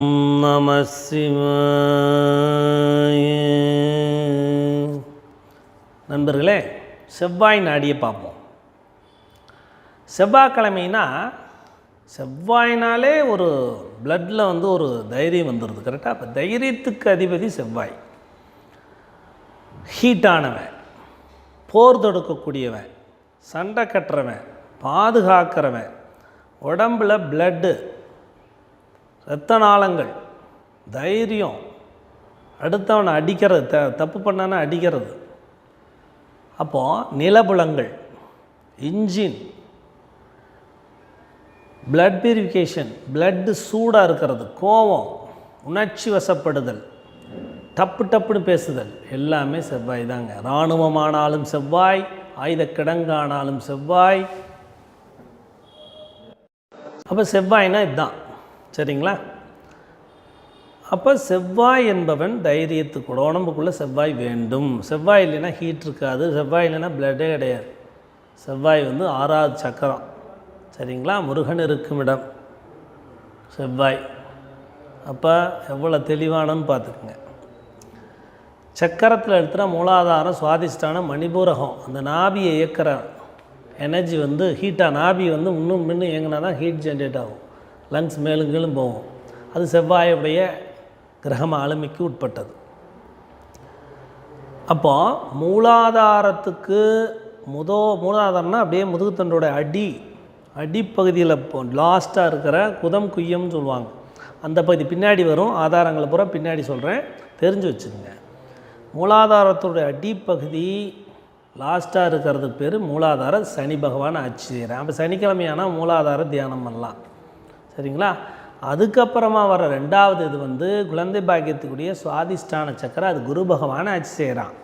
நம சிவாய நண்பர்களே செவ்வாய் நாடியை பார்ப்போம். செவ்வாய்க்கிழமைனா செவ்வாய்னாலே ஒரு பிளட்டில் வந்து ஒரு தைரியம் வந்துடுது கரெக்டாக அப்போ தைரியத்துக்கு அதிபதி செவ்வாய். ஹீட்டானவன் போர் தொடுக்கக்கூடியவன் சண்டை கட்டுறவன் பாதுகாக்கிறவன் உடம்பில் பிளட்டு இரத்த நாளங்கள் தைரியம். அடுத்தவனை அடிக்கிறது த தப்பு பண்ணானா அடிக்கிறது. அப்போது நிலபுலங்கள் இன்ஜின் பிளட் பியூரிஃபிகேஷன் பிளட்டு சூடாக இருக்கிறது கோபம் உணர்ச்சி வசப்படுதல் டப்பு டப்புன்னு பேசுதல் எல்லாமே செவ்வாய் தாங்க. இராணுவமானாலும் செவ்வாய் ஆயுத கிடங்கானாலும் செவ்வாய். அப்போ செவ்வாய்னா இதுதான். சரிங்களா? அப்போ செவ்வாய் என்பவன் தைரியத்துக்கூட உடம்புக்குள்ளே செவ்வாய் வேண்டும். செவ்வாய் இல்லைன்னா ஹீட் இருக்காது. செவ்வாய் இல்லைன்னா பிளட்டே கிடையாது. செவ்வாய் வந்து ஆறாவது சக்கரம். சரிங்களா? முருகன் இருக்கும் இடம். செவ்வாய். அப்போ எவ்வளோ தெளிவானன்னு பார்த்துக்குங்க. சக்கரத்தில் எடுத்துகிற மூலாதாரம் சுவாதிஷ்டான மணிபூரகம். அந்த நாபியை இயக்கிற எனர்ஜி வந்து ஹீட்டாக நாபி வந்து இன்னும் முன்னும் இயங்கினா தான் ஹீட் ஜென்ரேட் ஆகும். லங்ஸ் மேலும் கீழும் போகும். அது செவ்வாயுடைய கிரகம் ஆளுமைக்கு உட்பட்டது. அப்போ மூலாதாரத்துக்கு முதோ மூலாதாரம்னா அப்படியே முதுகுத்தண்டோட அடி அடிப்பகுதியில் லாஸ்ட்டாக இருக்கிற குதம் குய்யம்னு சொல்லுவாங்க. அந்த பகுதி பின்னாடி வரும் ஆதாரங்களை பூரா பின்னாடி சொல்கிறேன் தெரிஞ்சு வச்சுக்கோங்க. மூலாதாரத்துடைய அடிப்பகுதி லாஸ்ட்டாக இருக்கிறதுக்கு பேர் மூலாதார சனி பகவான் ஆட்சி செய்கிறேன் அப்போ சனிக்கிழமையானால் மூலாதார தியானம் பண்ணலாம். சரிங்களா? அதுக்கப்புறமா வர ரெண்டாவது இது வந்து குழந்தை பாக்கியத்துக்குரிய சுவாதிஷ்டான சக்கரம். அது குரு பகவான் ஆட்சி செய்கிறான்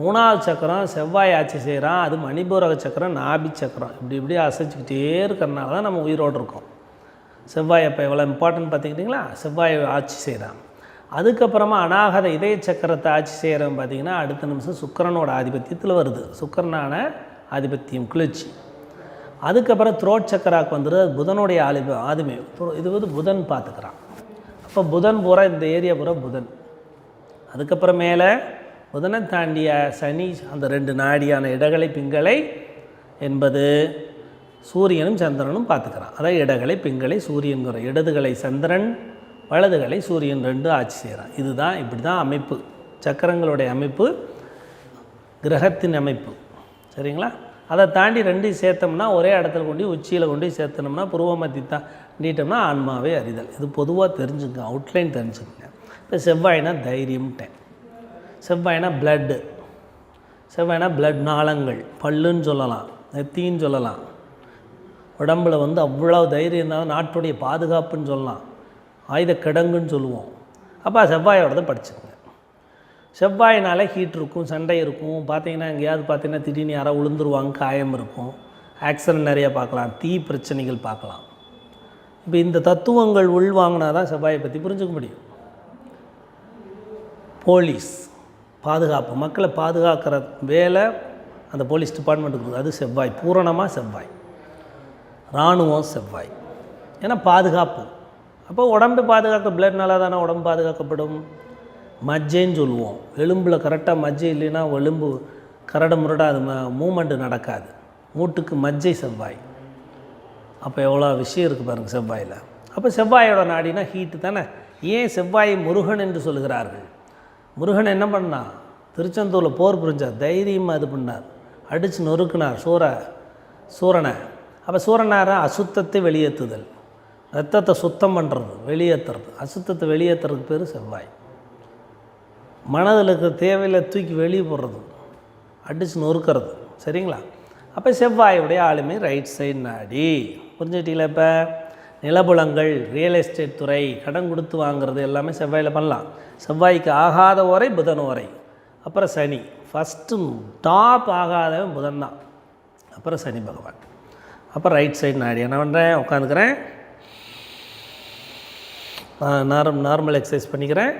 மூணாவது சக்கரம் செவ்வாய் ஆட்சி செய்கிறான் அது மணிபூரக சக்கரம் நாபி சக்கரம். இப்படி இப்படி அசைச்சிக்கிட்டே இருக்கிறனால தான் நம்ம உயிரோடு இருக்கோம். செவ்வாய் அப்போ எவ்வளோ இம்பார்ட்டன்ட் பார்த்துக்கிட்டிங்களா? செவ்வாய் ஆட்சி செய்கிறான் அதுக்கப்புறமா அநாகத இதய சக்கரத்தை ஆட்சி செய்கிறவன் பார்த்திங்கன்னா அடுத்த நிமிஷம் சுக்கரனோட ஆதிபத்தியத்தில் வருது. சுக்கரனான ஆதிபத்தியம் கிளர்ச்சி. அதுக்கப்புறம் த்ரோட் சக்கராக்கு வந்துடுது புதனுடைய ஆதிப ஆதிமை இது வந்து புதன் பார்த்துக்கிறான். அப்போ புதன் பூரா இந்த ஏரியா பூரா புதன். அதுக்கப்புறம் மேலே புதனை தாண்டிய சனி அந்த ரெண்டு நாடியான இடகலை பிங்களை என்பது சூரியனும் சந்திரனும் பார்த்துக்கிறான். அதாவது இடகலை பிங்களை சூரியன்கிற இடதுகளை சந்திரன் வலதுகளை சூரியன் ரெண்டு ஆட்சி செய்கிறான். இதுதான் இப்படி தான் அமைப்பு. சக்கரங்களுடைய அமைப்பு கிரகத்தின் அமைப்பு. சரிங்களா? அதை தாண்டி ரெண்டையும் சேர்த்தோம்னா ஒரே இடத்துல கொண்டு உச்சியில் கொண்டு சேர்த்தனம்னா சேர்த்தனோம்னா புருவ மத்தி ஆன்மாவே அறிதல். இது பொதுவாக தெரிஞ்சுங்க அவுட்லைன் தெரிஞ்சுக்கங்க. இப்போ செவ்வாய்னா தைரியம்ட்டேன் செவ்வாய்னா பிளட்டு செவ்வாய்னா பிளட் நாளங்கள் பல்லுன்னு சொல்லலாம் நெத்தின்னு சொல்லலாம். உடம்புல வந்து அவ்வளோ தைரியம் இருந்தாலும் நாட்டுடைய பாதுகாப்புன்னு சொல்லலாம். ஆயுத கிடங்குன்னு சொல்லுவோம். அப்போ செவ்வாயோடதை படிச்சுக்கோங்க. செவ்வாயினால் ஹீட் இருக்கும் சண்டை இருக்கும். பார்த்தீங்கன்னா எங்கேயாவது பார்த்தீங்கன்னா திடீர்னு யாராவது விழுந்துருவாங்க காயம் இருக்கும். ஆக்சிடென்ட் நிறைய பார்க்கலாம் தீ பிரச்சனைகள் பார்க்கலாம். இப்போ இந்த தத்துவங்கள் உள்வாங்கினா தான் செவ்வாயை பற்றி புரிஞ்சுக்க முடியும். போலீஸ் பாதுகாப்பு. மக்களை பாதுகாக்கிற வேலை அந்த போலீஸ் டிபார்ட்மெண்ட்டுக்கு இருக்குது அது செவ்வாய். பூரணமாக செவ்வாய். இராணுவம் செவ்வாய். ஏன்னா பாதுகாப்பு. அப்போ உடம்பு பாதுகாக்க நல்லா தானே உடம்பு பாதுகாக்கப்படும்? மஜ்ஜைன்னு சொல்லுவோம். எலும்பில் கரெக்டாக மஜ்ஜை இல்லைன்னா எலும்பு கரடு முரடாக அது மூமெண்ட்டு நடக்காது. மூட்டுக்கு மஜ்ஜை செவ்வாய். அப்போ எவ்வளோ விஷயம் இருக்குது பாருங்கள் செவ்வாயில். அப்போ செவ்வாயோட நாடினா ஹீட்டு தானே? ஏன் செவ்வாய் முருகன் என்று சொல்கிறார்கள் முருகன் என்ன பண்ணான்? திருச்செந்தூரில் போர் புரிஞ்சார். தைரியமாக இது பண்ணார். அடித்து நொறுக்குனார் சூர சூரனை. அப்போ சூரனார அசுத்தத்தை வெளியேற்றுதல் ரத்தத்தை சுத்தம் பண்ணுறது வெளியேற்றுறது அசுத்தத்தை வெளியேற்றுறதுக்கு பேர் செவ்வாய். மனதில் இருக்கிற தேவையில்லை தூக்கி வெளியே போடுறது. அடித்து நொறுக்கிறது. சரிங்களா? அப்போ செவ்வாயுடைய ஆளுமை ரைட் சைடு நாடி. புரிஞ்சுக்கிட்டீங்களா இப்போ? நிலபுலங்கள் ரியல் எஸ்டேட் துறை கடன் கொடுத்து வாங்குறது எல்லாமே செவ்வாயில் பண்ணலாம். செவ்வாய்க்கு ஆகாத ஓரை புதன் உரை அப்புறம் சனி. ஃபஸ்ட்டு டாப் ஆகாதவன் புதன் தான். அப்புறம் சனி பகவான். அப்புறம் ரைட் சைடு நாடி. என்ன பண்ணுறேன் உட்காந்துக்கிறேன். நார்ம் நார்மல் எக்ஸசைஸ் பண்ணிக்கிறேன்.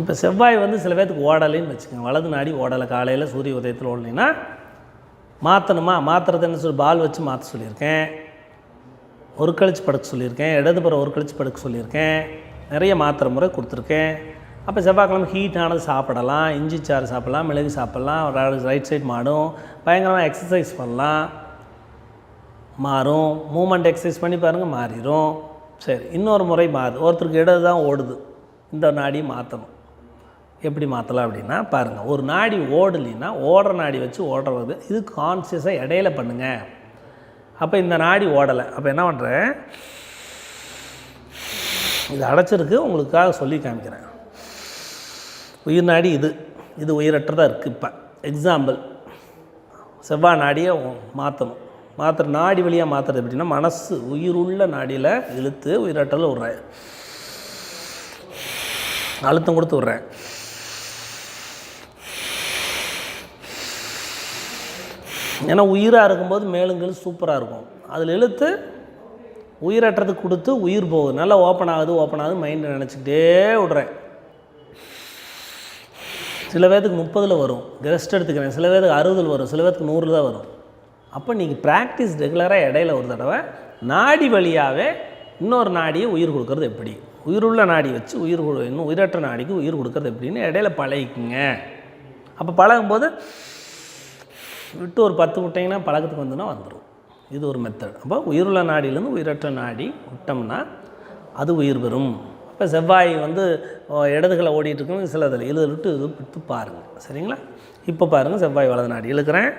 இப்போ செவ்வாய் வந்து சில பேர்த்துக்கு ஓடலைன்னு வச்சுக்கோங்க. வலது நாடி ஓடலை. காலையில் சூரிய உதயத்தில் ஓடலைன்னா மாற்றணுமா மாற்றுறது என்ன சொல்லி பால் வச்சு மாற்ற சொல்லியிருக்கேன். ஒரு கழிச்சு படுக்க சொல்லியிருக்கேன். இடதுபுறம் ஒரு கழிச்சு படுக்க சொல்லியிருக்கேன். நிறைய மாத்திரை முறை கொடுத்துருக்கேன். அப்போ செவ்வாய்க்கிழமை ஹீட்டானது சாப்பிடலாம். இஞ்சி சாறு சாப்பிட்லாம். மிளகு சாப்பிட்லாம். ரைட் சைட் மாடும். பயங்கரமாக எக்ஸசைஸ் பண்ணலாம். மாறும். மூமெண்ட் எக்ஸசைஸ் பண்ணி பாருங்கள் மாறிடும் சரி இன்னொரு முறை மாறுது ஒருத்தருக்கு இடது தான் ஓடுது. இந்த நாடியை மாற்றணும் எப்படி மாற்றலாம் அப்படின்னா பாருங்கள் ஒரு நாடி ஓடலைன்னா ஓடுற நாடி வச்சு ஓடுறது இது கான்சியஸாக இடையில பண்ணுங்கள் அப்போ இந்த நாடி ஓடலை. அப்போ என்ன பண்ணுறேன் இது அடைச்சிருக்கு உங்களுக்காக சொல்லி காமிக்கிறேன். உயிர் நாடி இது. இது உயிரற்றதாக இருக்குது இப்போ. எக்ஸாம்பிள் செவ்வாய் நாடியை மாற்றணும் மாத்திர நாடி வழியாக மாற்றுறது எப்படின்னா மனசு உயிருள்ள நாடியில் இழுத்து உயிரற்றல விட்றேன். அழுத்தம் கொடுத்து விட்றேன். ஏன்னா உயிராக இருக்கும்போது மேலுங்கள் சூப்பராக இருக்கும். அதில் இழுத்து உயிரற்றதுக்கு கொடுத்து உயிர் போகுது. நல்லா ஓப்பன் ஆகுது ஓப்பன் ஆகுது மைண்டை நினச்சிக்கிட்டே விட்றேன். சில பேர்த்துக்கு முப்பதில் வரும். ரெஸ்ட் எடுத்துக்கிறேன். சில பேருக்கு அறுபதில் வரும். சில பேர்த்துக்கு நூறு தான் வரும். அப்போ நீங்கள் ப்ராக்டிஸ் ரெகுலராக இடையில ஒரு தடவை நாடி வழியாகவே இன்னொரு நாடியை உயிர் கொடுக்கறது எப்படி? உயிருள்ள நாடி வச்சு உயிர் இன்னும் உயிரற்ற நாடிக்கு உயிர் கொடுக்கறது எப்படின்னு இடையில பழகிக்குங்க. அப்போ பழகும்போது விட்டு ஒரு பத்து விட்டிங்கன்னா பழக்கத்துக்கு வந்துன்னா வந்துடும் இது ஒரு மெத்தட் அப்போ உயிருள்ள நாடியிலேருந்து உயிரற்ற நாடி விட்டோம்னா அது உயிர் பெறும். அப்போ செவ்வாய் வந்து இடதுகளை ஓடிட்டு இருக்கணும் சில இதில் இழுத்து விட்டு இது விட்டு பாருங்கள் சரிங்களா? இப்போ பாருங்கள் செவ்வாய் வலது நாடி இழுக்கிறேன்.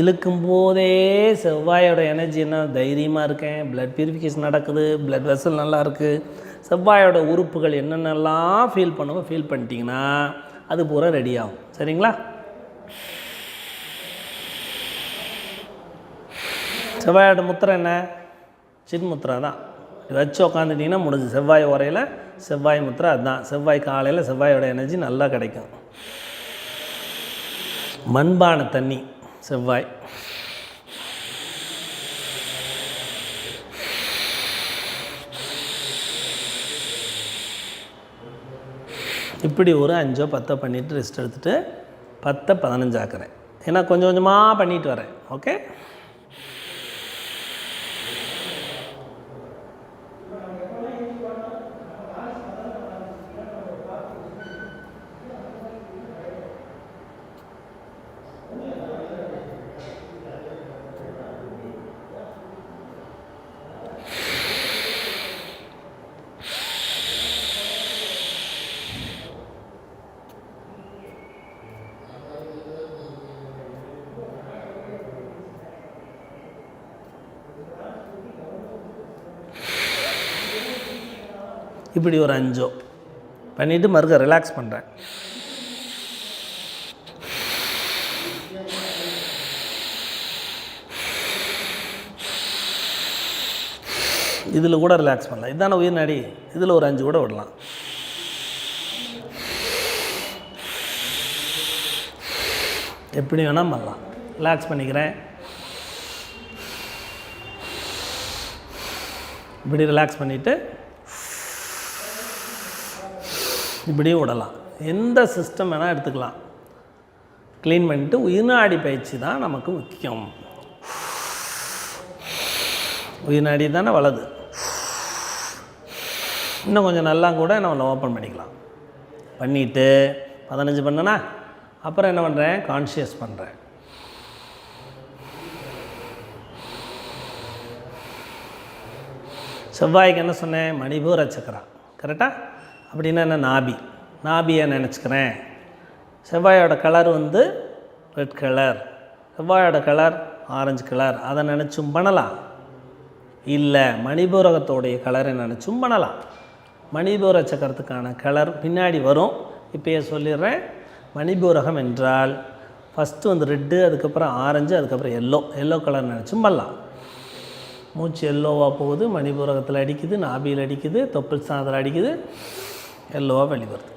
இழுக்கும் போதே செவ்வாயோட எனர்ஜி என்ன? தைரியமாக இருக்கேன். பிளட் பியூரிஃபிகேஷன் நடக்குது. பிளட் வெசல் நல்லா இருக்குது செவ்வாயோட உறுப்புகள் என்னென்னலாம் ஃபீல் பண்ணுவோம் ஃபீல் பண்ணிட்டீங்கன்னா அது பூரா ரெடி ஆகும். சரிங்களா? செவ்வாயோட முத்திரை என்ன? சின்முத்திரை தான். இது வச்சு உக்காந்துட்டிங்கன்னா முடிஞ்சு. செவ்வாய் உரையில் செவ்வாய் முத்திரை அதுதான் செவ்வாய் காலையில் செவ்வாயோட எனர்ஜி நல்லா கிடைக்கும். மண்பான தண்ணி. செவ்வாய். இப்படி ஒரு அஞ்சோ பத்தோ பண்ணிவிட்டு ரெஸ்ட் எடுத்துகிட்டு பத்தை பதினஞ்சு ஆக்குறேன் ஏன்னா கொஞ்சம் கொஞ்சமாக பண்ணிட்டு வரேன். ஓகே இப்படி ஒரு அஞ்சோ. பண்ணிவிட்டு மறுக்க ரிலாக்ஸ் பண்ணுறேன் இதில் கூட ரிலாக்ஸ் பண்ணலாம். இதான உயிர் நடி. இதில் ஒரு அஞ்சு கூட விடலாம். எப்படி வேணால் பண்ணலாம். ரிலாக்ஸ் பண்ணிக்கிறேன். இப்படி ரிலாக்ஸ் பண்ணிவிட்டு இப்படியும் விடலாம். எந்த சிஸ்டம் வேணால் எடுத்துக்கலாம். க்ளீன் பண்ணிட்டு உயிர்நாடி பயிற்சி தான் நமக்கு முக்கியம். உயிர்நாடி தானே வலது இன்னும் கொஞ்சம் நல்லா கூட நம்ம ஓப்பன் பண்ணிக்கலாம். பண்ணிவிட்டு பதினஞ்சு பண்ணனா அப்புறம் என்ன பண்ணுறேன் கான்ஷியஸ் பண்ணுறேன் செவ்வாய்க்கு என்ன சொன்னேன்? மணிபூர சக்கரா கரெக்டாக அப்படின்னா என்ன? நாபி. நாபியை நினச்சிக்கிறேன். செவ்வாயோட கலர் வந்து ரெட் கலர் செவ்வாயோட கலர் ஆரஞ்சு கலர் அதை நினச்சும் பண்ணலாம். இல்லை மணிபூரகத்தோடைய கலரை நினச்சும் பண்ணலாம். மணிபூர சக்கரத்துக்கான கலர் பின்னாடி வரும். இப்போயே சொல்லிடுறேன். மணிபூரகம் என்றால் ஃபஸ்ட்டு வந்து ரெட்டு அதுக்கப்புறம் ஆரஞ்சு அதுக்கப்புறம் எல்லோ எல்லோ கலர் நினச்சும் பண்ணலாம். மூச்சு எல்லோவாக போகுது. மணிபூரகத்தில் அடிக்குது நாபியில் அடிக்குது தொப்புள் சாதத்தில் அடிக்குது. எல்லோவாக வெளிவருது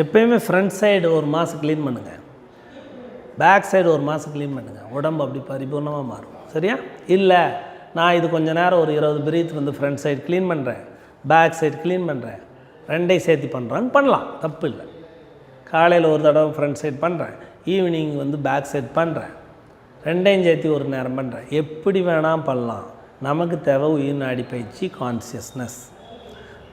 எப்பயுமே ஃப்ரண்ட் சைடு ஒரு மாதம் க்ளீன் பண்ணுங்கள் பேக் சைடு ஒரு மாதம் க்ளீன் பண்ணுங்கள் உடம்பு அப்படி பரிபூர்ணமாக மாறும் சரியா இல்லை நான் இது கொஞ்சம் நேரம் ஒரு இருபது பிரீத் வந்து ஃப்ரண்ட் சைடு க்ளீன் பண்ணுறேன் பேக் சைடு க்ளீன் பண்ணுறேன் ரெண்டையும் சேர்த்து பண்ணுறாங்க பண்ணலாம் தப்பு இல்லை காலையில் ஒரு தடவை ஃப்ரண்ட் சைடு பண்ணுறேன் ஈவினிங் வந்து பேக் சைட் பண்ணுறேன் ரெண்டையும் சேர்த்து ஒரு நேரம் பண்ணுறேன் எப்படி வேணால் பண்ணலாம். நமக்கு தேவை உயிர் நாடி பயிற்சி கான்சியஸ்னஸ்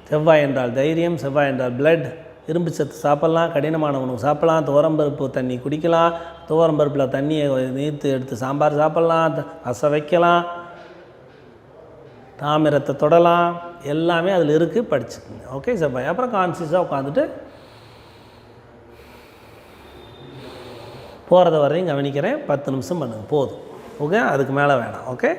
செவ்வாய் என்றால் தைரியம் செவ்வாய் என்றால் பிளட் இரும்பு சத்து சாப்பிட்லாம் கடினமான உணவு சாப்பிட்லாம் துவரம்பருப்பு தண்ணி குடிக்கலாம் துவரம்பருப்பில் தண்ணியை நீர்த்து எடுத்து சாம்பார் சாப்பிட்லாம் த- ரசம் வைக்கலாம் தாமிரத்தை தொடலாம். எல்லாமே அதில் இருக்குது படிச்சுக்கோங்க. ஓகே செவ்வாய். அப்புறம் கான்சியஸாக உட்காந்துட்டு போகிறத வரையும் கவனிக்கிறேன். பத்து நிமிஷம் பண்ணுங்கள் போதும். ஓகே அதுக்கு மேலே வேணாம். ஓகே